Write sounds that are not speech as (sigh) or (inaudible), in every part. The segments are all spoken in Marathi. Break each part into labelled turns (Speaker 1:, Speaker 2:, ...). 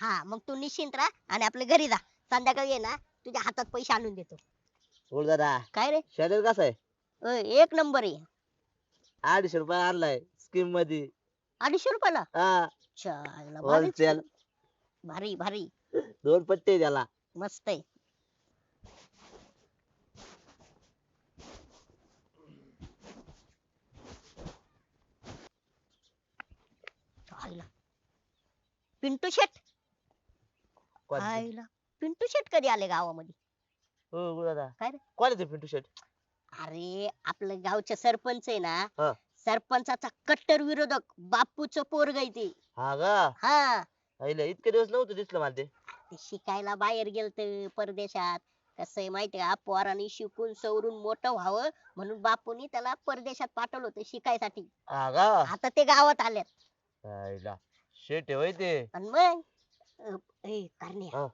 Speaker 1: हा मग तू निश्चिंत राहा आणि आपल्या घरी जा. संध्याकाळी ये ना तुझ्या हातात पैसे आणून देतो.
Speaker 2: बोल दादा.
Speaker 1: काय रे?
Speaker 2: शेड्यूल कसं आहे?
Speaker 1: अय, एक नंबर आहे.
Speaker 2: अडीचशे रुपये आणलाय स्कीममध्ये
Speaker 1: अडीचशे रुपयाला?
Speaker 2: हा.
Speaker 1: भारीच.
Speaker 2: Wholesale.
Speaker 1: भारी भारी.
Speaker 2: दोन पट्टे त्याला.
Speaker 1: मस्त आहे. आईला. पिंटू शेट?
Speaker 2: कोण
Speaker 1: आईला. पिंटू शेट कधी आले गावामध्ये?
Speaker 2: हो दादा.
Speaker 1: काय रे?
Speaker 2: कोण पिंटू शेट?
Speaker 1: अरे आपलं गावचे सरपंच आहे ना
Speaker 2: हा.
Speaker 1: सरपंचाचा कट्टर विरोधक बापूचं पोरग आहे ते.
Speaker 2: हा का?
Speaker 1: हा.
Speaker 2: आईला इतके दिवस नव्हतं दिसलं मला ते.
Speaker 1: ते शिकायला बाहेर गेलत परदेशात. कसं आहे माहितीये का? पोरांनी शिकून सवरून मोठं व्हावं म्हणून बापूनी त्याला परदेशात पाठवलं होतं शिकायसाठी.
Speaker 2: हा का?
Speaker 1: आता ते गावात आलेत
Speaker 2: आईला. शेट आहे होय ते.
Speaker 1: आणि मग? अं, ए कारण्या.
Speaker 2: हा.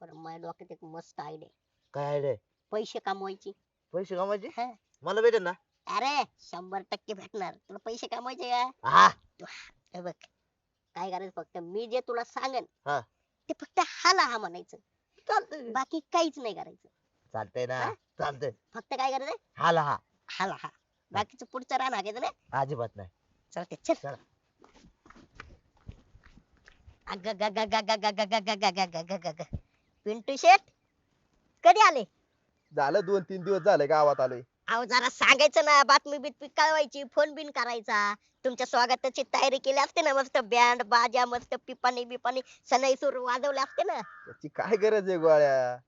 Speaker 1: पण माझ्या डोक्यात एक मस्त आयडिया
Speaker 2: काय रे
Speaker 1: पैसे कमवायची.
Speaker 2: पैसे कमायचे
Speaker 1: हा.
Speaker 2: मला भेटेल ना?
Speaker 1: अरे शंभर टक्के भेटणार. तुला पैसे कमवायचे का?
Speaker 2: हा.
Speaker 1: हे बघ. काय करायचं फक्त? मी जे तुला सांगेन
Speaker 2: हा.
Speaker 1: ते फक्त हाला हा म्हणायचं.
Speaker 2: चालतंय.
Speaker 1: बाकी काहीच नाही करायचं.
Speaker 2: चालतंय ना?
Speaker 1: हा?
Speaker 2: चालतंय.
Speaker 1: फक्त काय करायचं?
Speaker 2: हाला हा.
Speaker 1: हाला हा. बाकीचं पुढचं रान हाकायचं ना
Speaker 2: अजिबात नाही.
Speaker 1: चालते चल.
Speaker 2: चला.
Speaker 1: पिंटू शेठ कधी आले
Speaker 3: झालं दोन तीन दिवस झाले गावात आलोय
Speaker 1: अहो जरा सांगायचं ना बातमी बितमी कळवायची फोन बिन करायचा. तुमच्या स्वागताची तयारी केली असते ना मस्त बँड बाजा मस्त पिपाणी बिपाणी सनई सूर वाजवले असते ना.
Speaker 3: त्याची काय गरज आहे गोळ्या?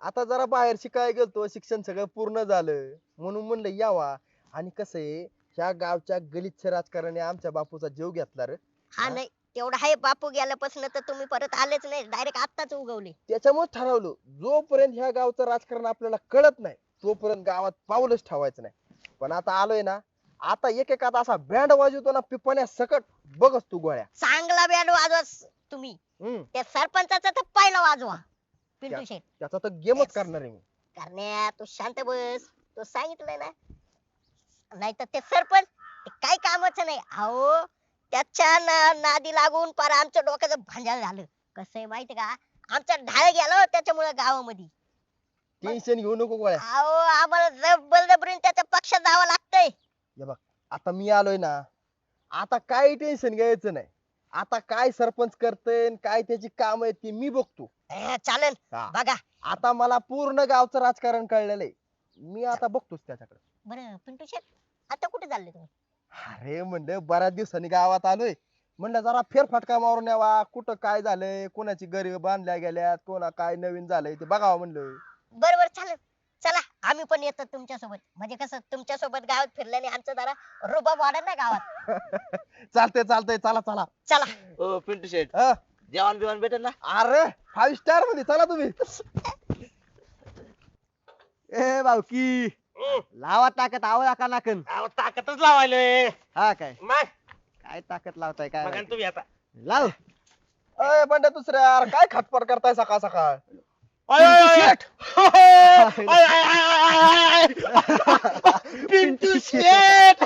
Speaker 3: आता जरा बाहेर शिकायला गेलतो शिक्षण सगळं पूर्ण झालं. म्हणून म्हणलं यावा. आणि कसं आहे ह्या गावच्या गलिच्छ राजकारणी आमच्या बापूचा जीव घेतला रे.
Speaker 1: हा
Speaker 3: हा?
Speaker 1: नाही तेवढा आहे बापू गेल्यापासून तर तुम्ही परत आलेच नाही डायरेक्ट आत्ताच उगवले.
Speaker 3: त्याच्यामुळे ठरवलं जोपर्यंत ह्या गावचं राजकारण आपल्याला कळत नाही तोपर्यंत गावात पाऊलच ठेवायचं नाही. पण आता आलोय ना आता एक एक आता असा बँड वाजवतो ना पिपाण्या सकट बघच तू गोळ्या.
Speaker 1: चांगला बँड वाजवा तुम्ही.
Speaker 3: हम्म.
Speaker 1: त्या सरपंचाचा तर पहिला वाजवा पिंटू
Speaker 3: त्याचा तर गेमच. करणार आहे मी.
Speaker 1: करण्या तू शांत बस. तो सांगितलंय ना नाही तर ते सरपंच ते काही कामाचं नाही. अहो त्याच्या ना- नादी लागून पार आमच्या डोक्याचं भांडण झालं. कसं आहे माहिती का? आमचा ढाळ गेला हो त्याच्यामुळे गावामध्ये.
Speaker 3: टेन्शन घेऊ नको गोळ्या.
Speaker 1: अहो आम्हाला जबरदबरीने त्याच्या पक्षात जावं लागतंय.
Speaker 3: आता मी आलोय ना आता काही टेन्शन घ्यायचं नाही. आता काय सरपंच करतय काय त्याची काम आहेत ती मी बघतो.
Speaker 1: चालेल.
Speaker 3: हा.
Speaker 1: बघा.
Speaker 3: आता मला पूर्ण गावचं राजकारण कळलेलं आहे. मी आता बघतोच त्याच्याकडे.
Speaker 1: बरं पिंटू शेठ आता कुठे चालले तुम्ही?
Speaker 3: अरे म्हणलं बऱ्याच दिवसांनी गावात आलोय. म्हणलं जरा फेरफटका मारून यावा. कुठं काय झालंय? कोणाची घरी बांधल्या गेल्यात? कोणा काय नवीन झालंय? ते बघावं म्हणलं.
Speaker 1: बरं बरं चालेल. चला आम्ही पण येतो तुमच्यासोबत म्हणजे कसं तुमच्यासोबत गावात फिरल्याने आमचं जरा रुबाब वाढत ना गावात. (laughs)
Speaker 3: चालतंय चालतंय. चला चला.
Speaker 1: चला.
Speaker 2: ओ पिंटू शेट जेवण बिवण भेटेल ना?
Speaker 3: अरे फाईव्ह स्टारमध्ये. चला तुम्ही. (laughs) ए भाऊकी लावा ताकद आवळा का नाकन.
Speaker 4: अहो ताकदच लावायलोय
Speaker 3: हा काय?
Speaker 4: मग?
Speaker 3: काय ताकद लावताय काय
Speaker 4: बघा ना
Speaker 3: माहिती.
Speaker 4: तुम्ही आता.
Speaker 3: लाव. अय बंड्या दुसऱ्या यार काय खटपट करताय सकाळ सकाळ?
Speaker 4: ओय, ओय, ओय.
Speaker 3: शेट.
Speaker 4: ओय, ओय, ओय, ओय, ओय. पिंटू (laughs) (laughs) शेट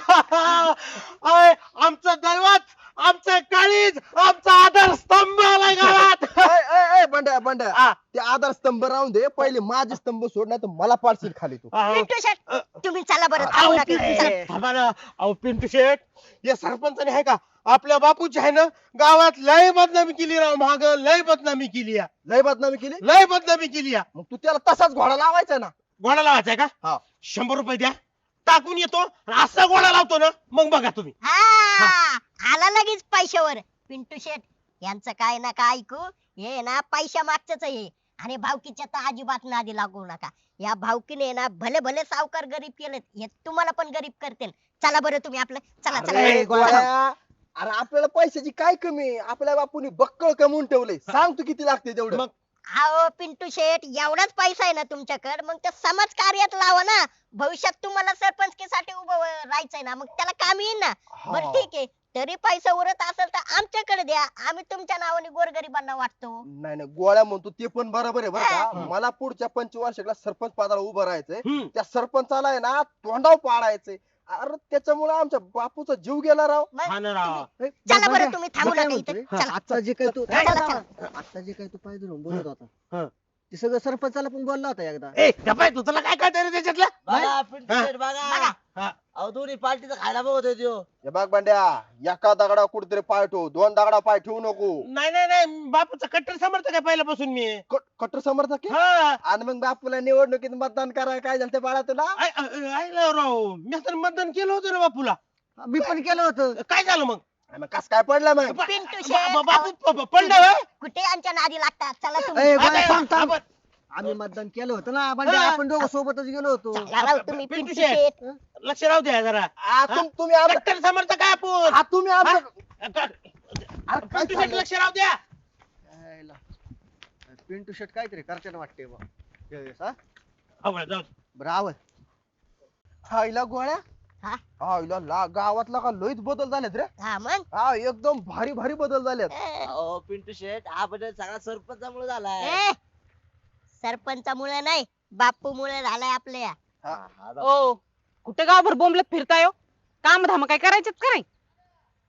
Speaker 4: ओय, (laughs) आमचं दैवत आमचं काळीज आमचा आधार स्तंभ आलाय गावात
Speaker 3: अय, अय, अय, बंड्या बंड्या
Speaker 4: हा.
Speaker 3: ते आधार स्तंभ राहून दे पहिले माझे स्तंभ सोड नाही तर मला पाडशील खाली तू.
Speaker 4: अहो,
Speaker 1: पिंटू शेट तुम्ही चला बरं
Speaker 4: अहो,
Speaker 1: थांबू नका.
Speaker 4: पिंटू
Speaker 1: चला.
Speaker 4: शेट, थांबा ना. अहो पिंटू शेट या सरपंचाने आहे का? आपल्या बापूची आहे ना गावात लय बदनामी केली राव माग लय बदनामी केली आहे.
Speaker 3: लय बदनामी केली?
Speaker 4: लय बदनामी केली आहे.
Speaker 3: मग तू त्याला तसाच घोडा लावायचा ना.
Speaker 4: गोळा लावायचा आहे
Speaker 3: हा.
Speaker 4: का शंभर रुपये द्या. टाकून येतो आणि असा गोळा लावतो ना मग बघा तुम्ही.
Speaker 1: हा आला लगेच पैशावर. पिंटू शेट यांचं काय ना काय ऐकू हे ना पैशा मागचंच आहे. आणि भावकीच्या तर अजिबात नादी लागू नका. या भावकीने ना भले भले सावकार गरीब केलेत हे तुम्हाला पण गरीब करतील. चला बरं तुम्ही आपलं चला
Speaker 3: अरे
Speaker 1: चला.
Speaker 3: गोळ्या, अरे आपल्याला पैशाची काय कमी? आहे? आपल्या बापूनी बक्कळ कमवून ठेवलंय सांग तू किती लागते तेवढं.
Speaker 4: मग?
Speaker 1: अहो पिंटू शेट एवढाच पैसा आहे ना तुमच्याकडे. मग ते समाज कार्यात लावा ना. भविष्यात तुम्हाला सरपंचकीसाठी उभं राहायचंय ना. मग त्याला काम येईल ना. बरं
Speaker 3: हा.
Speaker 1: ठीक आहे. तरी पैसा उरत असेल तर आमच्याकडे द्या. आम्ही तुमच्या नावाने गोरगरिबांना वाटतो.
Speaker 3: नाही नाही गोळ्या म्हणतो ते पण बरोबर आहे बरं का. मला पुढच्या पंचवार्षिकला सरपंच पदाला उभं राहायचंय.
Speaker 4: हम्म.
Speaker 3: त्या सरपंचाला आहे ना तोंडाव पाडायचंय. अरे त्याच्यामुळे आमच्या बापूचा जीव गेला राव.
Speaker 1: मग
Speaker 4: हा ना राव.
Speaker 1: चला बरं तुम्ही थांबू नका इथे. चला.
Speaker 3: आजचा जे काही तू
Speaker 1: चला, चला.
Speaker 5: आता जे काही तू पाय धरून बोलत
Speaker 4: हा.
Speaker 5: ते सगळं सरपंचाला पण बोलला होता एकदा.
Speaker 4: ए गप्पाय तू तुला काय कळतंय रे त्याच्यातलं?
Speaker 2: बघा
Speaker 4: हा.
Speaker 2: बघा.
Speaker 4: हा.
Speaker 2: अहो दोन्ही पार्टीचं खायला बघत होतो
Speaker 3: हे बघ बंड्या एका दगडा कुठेतरी पाय ठेवू दोन दगडा पाय ठेवू नको.
Speaker 4: नाही नाही नाही बापूचा कट्टर समर्थक आहे पहिल्यापासून मी.
Speaker 3: क- कट्टर समर्थक आहे?
Speaker 4: हा.
Speaker 3: आणि मग बापूला निवडणुकीत मतदान करायला काय झालं ते बाळा तुला?
Speaker 4: आय- आय- आयला राव मी तर मतदान केलं होतं रे बापूला.
Speaker 5: मी पण केलं होतं.
Speaker 4: काय झालं मग?
Speaker 3: मग कस काय पडलं मग
Speaker 1: पिंटू
Speaker 4: बा-
Speaker 1: शेट
Speaker 4: बा- प- पडलं होय?
Speaker 1: कुठे आमच्या नादी लागतात चला
Speaker 5: ए,
Speaker 1: तुम्ही
Speaker 5: बाय,
Speaker 4: आता-
Speaker 5: थांब, थांब.
Speaker 4: आपण-
Speaker 5: आम्ही मतदान केलं होतं ना म्हणजे
Speaker 4: हा.
Speaker 5: आपण दोघं सोबतच गेलो होतो
Speaker 1: चला राव तुम्ही
Speaker 4: पिंटू
Speaker 1: पिंटू
Speaker 4: शेट.
Speaker 1: शेट
Speaker 4: लक्ष राहू द्या जरा
Speaker 3: आ, तुम- तुम्ही आमचं-
Speaker 4: कट्टर समर्थक आहे आपण
Speaker 3: आ, तुम्ही आमचं-
Speaker 4: हा? क-
Speaker 3: अरे काय
Speaker 4: पिंटू शेट
Speaker 3: चाललंय?
Speaker 4: लक्ष राहू द्या
Speaker 5: यायला. पिंटू शर्ट काहीतरी करते वाटते बा हा?
Speaker 4: जाऊ.
Speaker 5: बरं
Speaker 3: हायला गोळ्या
Speaker 1: हा?
Speaker 3: ला गावातला का लईच बदल झालेत रे.
Speaker 1: हा मग?
Speaker 3: हा एकदम भारी भारी बदल झालेत.
Speaker 1: ए,
Speaker 2: अहो पिंटू शेट हा बदल सगळा सरपंचामुळे झालाय.
Speaker 1: ए, सरपंचामुळे नाही बापू मुळे झालाय आपल्या.
Speaker 2: हा, बघ.
Speaker 6: ओ कुठे गावभर बोंबलत फिरताय हो? काम धाम काय करायचेत का नाही?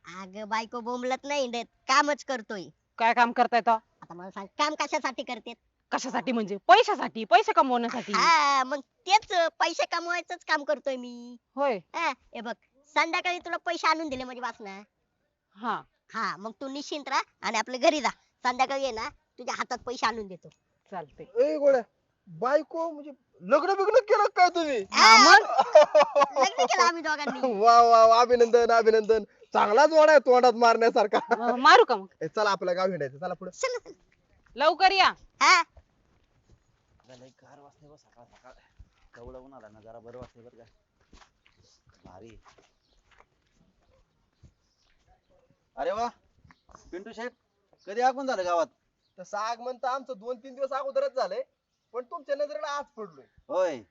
Speaker 1: अग बायको बोंबलत नाही देत कामच करतोय.
Speaker 6: काय काम करताय तो?
Speaker 1: आता मला सांग काम कशासाठी करते
Speaker 6: कशासाठी म्हणजे? पैशासाठी पैसे कमवण्यासाठी.
Speaker 1: हा मग तेच पैसे कमवायचंच काम करतोय मी.
Speaker 6: होय.
Speaker 1: हा, हे बघ संध्याकाळी तुला पैसे आणून दिले म्हणजे वाच ना
Speaker 6: हा.
Speaker 1: हा मग तू निश्चिंत राहा आणि आपल्या घरी जा. संध्याकाळी ये ना तुझ्या हातात पैसे आणून देतो.
Speaker 6: चालते
Speaker 3: ए गोळ्या बायको म्हणजे लग्न बिग्न केलं काय तुम्ही?
Speaker 1: हा, लग्न केलं आम्ही दोघांनी. (laughs)
Speaker 3: वा वा वा, अभिनंदन अभिनंदन. चांगलाच वाडा आहे तोंडात मारण्यासारखा.
Speaker 6: मारू का मग? (laughs)
Speaker 3: ए, चला आपल्या गाव हिंडायचं. चला पुढे.
Speaker 1: चल.
Speaker 6: लवकर या.
Speaker 1: हा.
Speaker 2: लय गार वाजते बघ सकाळ सकाळ. कवडं ऊन आला ना जरा बरं वाटते बरं का. भारी. अरे वा पिंटू शेठ कधी आगमन झालं गावात?
Speaker 3: तसं आगमन तर आमचं दोन तीन दिवस अगोदरच झालंय पण तुमच्या नजरेला आज पडलोय.
Speaker 2: होय.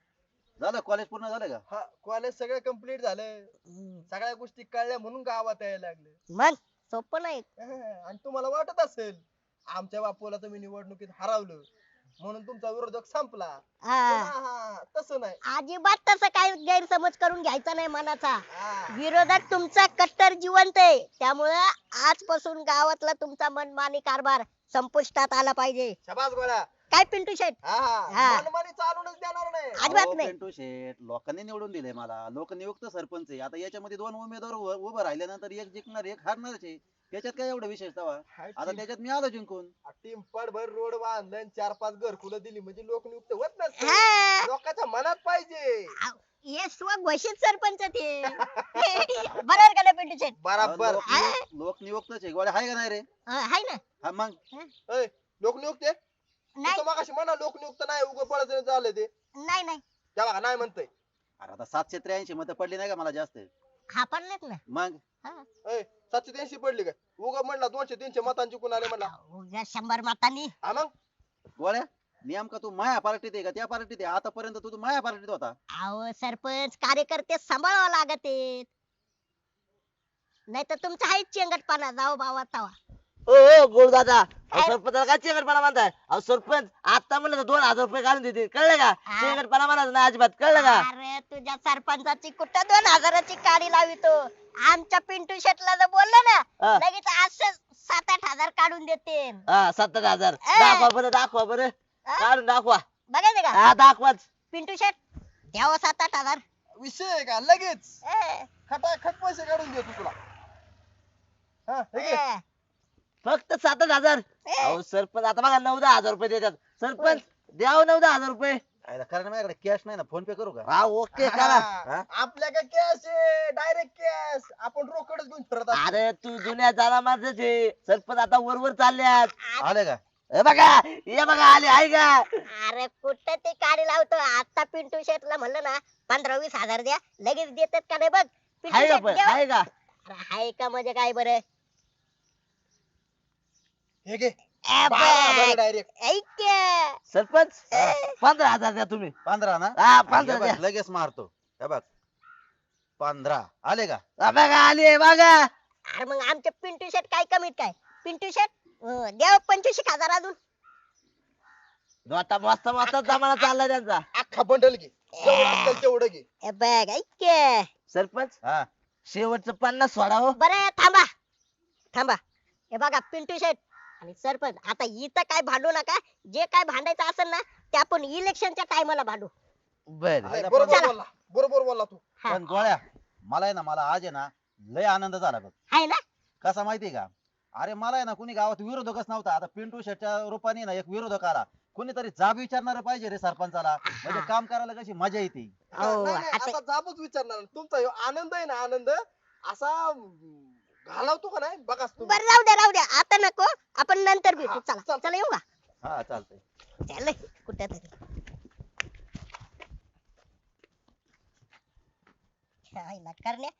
Speaker 2: झालं कॉलेज पूर्ण झालं का?
Speaker 3: हा कॉलेज सगळं कंप्लीट झालं सगळ्या गोष्टी कळल्या म्हणून गावात यायला लागले.
Speaker 1: मग? सोपं नाही.
Speaker 3: आणि तुम्हाला वाटत असेल आमच्या बापूला तुम्ही निवडणुकीत हरवलं. म्हणून तुमचा विरोधक संपला.
Speaker 1: हा.
Speaker 3: हा, हा, तसं नाही.
Speaker 1: अजिबात तसं काय गैरसमज करून घ्यायचा नाही मनाचा.
Speaker 3: हा.
Speaker 1: विरोधक तुमचा कट्टर जिवंत आहे. त्यामुळं आजपासून गावातला तुमचा मनमानी कारभार संपुष्टात आला पाहिजे.
Speaker 3: शाबास गोळ्या.
Speaker 1: काय पिंटू शेट
Speaker 3: हा हा.
Speaker 1: हा.
Speaker 3: मनमानी चालूनच देणार नाही.
Speaker 1: अजिबात
Speaker 2: अहो,
Speaker 1: नाही.
Speaker 2: पिंटू शेठ लोकांनी निवडून दिले मला. लोकनियुक्त सरपंच आहे. आता याच्यामध्ये दोन उमेदवार उभं राहिल्यानंतर एक जिंकणार एक हारणारच आहे. त्याच्यात काय एवढं विशेष तवा? आता त्याच्यात मी आलो जिंकून.
Speaker 3: टीम भर रोड बांधलं आणि चार पाच घरकुलं दिली. म्हणजे लोक नियुक्त होत नसते
Speaker 1: हा.
Speaker 3: लोकांच्या मनात पाहिजे.
Speaker 1: हे स्वघोषित सरपंच ते. (laughs) बरोबर का नाही पिंटू शेट
Speaker 3: बराबर
Speaker 2: लोक लोकनियुक्तच आहे. गोळ्या आहे का नाही रे?
Speaker 1: हाय ना.
Speaker 2: हा मग?
Speaker 3: लोक नियुक्त आहे?
Speaker 1: नाही.
Speaker 3: मग अशी म्हणा लोक नियुक्त नाही उगं पडत झालं ते.
Speaker 1: नाही नाही.
Speaker 3: बघा नाही म्हणतोय.
Speaker 2: अरे आता सातशे त्र्याऐंशी मतं पडली नाही का मला जास्त?
Speaker 1: हा पडलेत ना.
Speaker 2: मग?
Speaker 3: ए, सातशे तीनशे पडली काय? उगा म्हणला दोनशे तीनशे मतांची कुण आले म्हणला.
Speaker 1: उगा शंभर मतांनी?
Speaker 3: हा मग?
Speaker 2: गोळ्या नेमका तू माया पार्टीत आहे का त्या पार्टीत आहे? आतापर्यंत तू तू माया पार्टीत होता.
Speaker 1: अहो सरपंच कार्यकर्ते सांभाळावं लागत नाही तर तुमचा आहेच चेंगटपणा जाओ बाबा तवा.
Speaker 2: ओ गोड दादा.
Speaker 1: काय?
Speaker 2: सरपंचाला काय चिकटपणा म्हणताय अहो सरपंच आता म्हणलं तर दोन हजार रुपये घालून देते कळलं का?
Speaker 1: हा.
Speaker 2: चिकटपणा म्हणायचं ना अजिबात. कळलं का?
Speaker 1: अरे तुझ्या सरपंचाची कुठं दोन हजाराची काडी लावितो आमच्या पिंटू शेटला जर बोललो ना. लगेच असं सात आठ हजार काढून देते
Speaker 2: हा सत्तर हजार.
Speaker 1: ए.
Speaker 2: दाखवा बरं दाखवा बरं.
Speaker 1: हा?
Speaker 2: काढून दाखवा.
Speaker 1: बघायचं का?
Speaker 2: हा दाखवाच.
Speaker 1: पिंटू शेट द्यावं सात आठ हजार.
Speaker 3: विषय आहे का? लगेच.
Speaker 1: ए,
Speaker 3: खटाखट पैसे काढून देतो तुला. हा हे घे.
Speaker 1: ए,
Speaker 2: फक्त सातच हजार. अहो सरपंच आता बघा नऊ दहा हजार रुपये देतात. सरपंच द्यावं नऊ दहा हजार रुपये. कारण माझ्याकडे कॅश नाही ना फोन पे करू का? हा ओके करा. (laughs)
Speaker 3: हा. आपल्या काय कॅश आहे? डायरेक्ट कॅश आपण रोकडच घेऊन फिरत असतो.
Speaker 2: अरे तू जुन्या जाना माझच आहे. सरपंच आता वरवर चालल्यात. आले का? हे बघा हे बघा आले आहे का?
Speaker 1: अरे कुठं ते काडी लावतो? आता पिंटू शेटला म्हणलं ना पंधरा वीस हजार द्या. लगेच देतात का नाही बघ? पिंटू
Speaker 2: आहे का
Speaker 1: शेट
Speaker 2: पण?
Speaker 1: द्या.
Speaker 2: आहे का?
Speaker 1: अरे हाय का म्हणजे काय बरं?
Speaker 3: हे घे. डायरेक्ट
Speaker 2: सरपंच. पंधरा हजार द्या तुम्ही.
Speaker 7: पंधरा ना?
Speaker 2: हा
Speaker 7: हे
Speaker 2: पंधरा
Speaker 7: बघ,
Speaker 2: द्या.
Speaker 7: लगेच मारतो. हे बघ. पंधरा. आले का?
Speaker 2: हा, बघा आले बघा.
Speaker 1: अरे मग आमचे पिंटू शेट काय कमीत काय? पिंटू शेट? द्या पंचवीस एक हजार अजून.
Speaker 2: आता मस्त मस्त जमाना चाललाय त्यांचा.
Speaker 3: अख्खा बंडल घे. जेवढं असेल तेवढं घे.
Speaker 1: ए, बघ ऐक
Speaker 2: सरपंच
Speaker 7: हा.
Speaker 2: शेवटचं पन्नास सोडा हो.
Speaker 1: बरं थांबा. थांबा. हे बघा पिंटू शेट आणि सरपंच आता इथं काय भांडू नका. जे काय भांडायचं असेल ना ते आपण इलेक्शनच्या टायमाला भांडू.
Speaker 7: बर.
Speaker 3: बरोबर बोलला. बरोबर बोलला तू.
Speaker 1: हा.
Speaker 8: पण गोळ्या मला आहे ना मला आज आहे ना लय आनंद झाला बघ.
Speaker 1: आहे ना?
Speaker 8: कसा माहितीये का? अरे मला आहे ना कुणी गावात विरोधकच नव्हता. आता पिंटू शेटच्या रूपाने ना एक विरोधक आला. कोणीतरी जाब विचारणार पाहिजे रे सरपंचाला. म्हणजे काम करायला कशी मजा येते.
Speaker 1: हो,
Speaker 3: नाही, नाही,
Speaker 1: आता-
Speaker 3: असा जाबच विचारणार. तुमचा ह्यो आनंद आहे ना आनंद. असा घालवतो का नाही? बघाच तुम्ही.
Speaker 1: बरं राहू द्या राहू द्या. आता नको. आपण नंतर भेटू. चला.
Speaker 3: चल.
Speaker 1: येऊ का?
Speaker 8: हा चालतंय.
Speaker 1: चल कुठे तरी. आईला करण्या.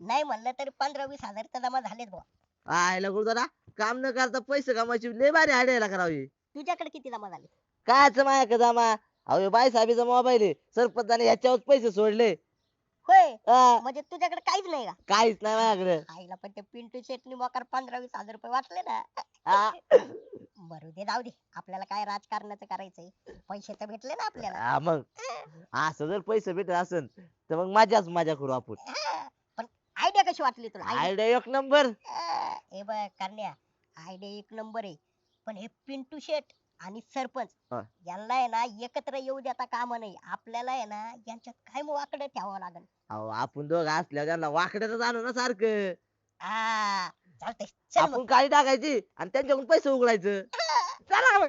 Speaker 1: नाही म्हणलं तरी पंधरा वीस हजार तर जमा झालेत बुवा.
Speaker 2: आयला काम न करता पैसे कमायची लय भारी आयडिया करावी.
Speaker 1: तुझ्याकडे किती जमा झाले?
Speaker 2: कायच माझ्याकडे जमा? अहो बाई साहेबीचा मोबाईल आहे. सरपंचाने ह्याच्यावर पैसे सोडले.
Speaker 1: होय.
Speaker 2: हा,
Speaker 1: म्हणजे तुझ्याकडे काहीच नाही का?
Speaker 2: काहीच नाही माझ्याकडे.
Speaker 1: आईला पण ते पिंटू शेटनी मोकार पंधरा वीस हजार रुपये वाटले ना.
Speaker 2: हा,
Speaker 1: बरू दे जाऊ दे. आपल्याला काय राजकारणाचं करायचंय? पैसे तर भेटले ना आपल्याला.
Speaker 2: हा मग. असं जर पैसे भेटत असेल तर मग माझ्याच मजा करू आपण.
Speaker 1: पण आयडिया कशी वाटली तुला? Idea?
Speaker 2: आयडिया एक नंबर
Speaker 1: हे. बघ करण्या. आयडिया एक नंबर आहे. पण हे पिंटू शेट आणि सरपंच
Speaker 2: हा.
Speaker 1: यांना आहे ना एकत्र येऊ देता कामा नाही. आपल्याला आहे ना यांच्यात काय वाकडं ठेवावं लागेल.
Speaker 2: अहो आपण दोघं असल्यावर त्यांना वाकड्यातच आणू ना सारखं.
Speaker 1: हा चालतंय. चल मग.
Speaker 2: आपण काळी टाकायची आणि त्यांच्याकडून पैसे उघडायचं. (laughs) चला मग.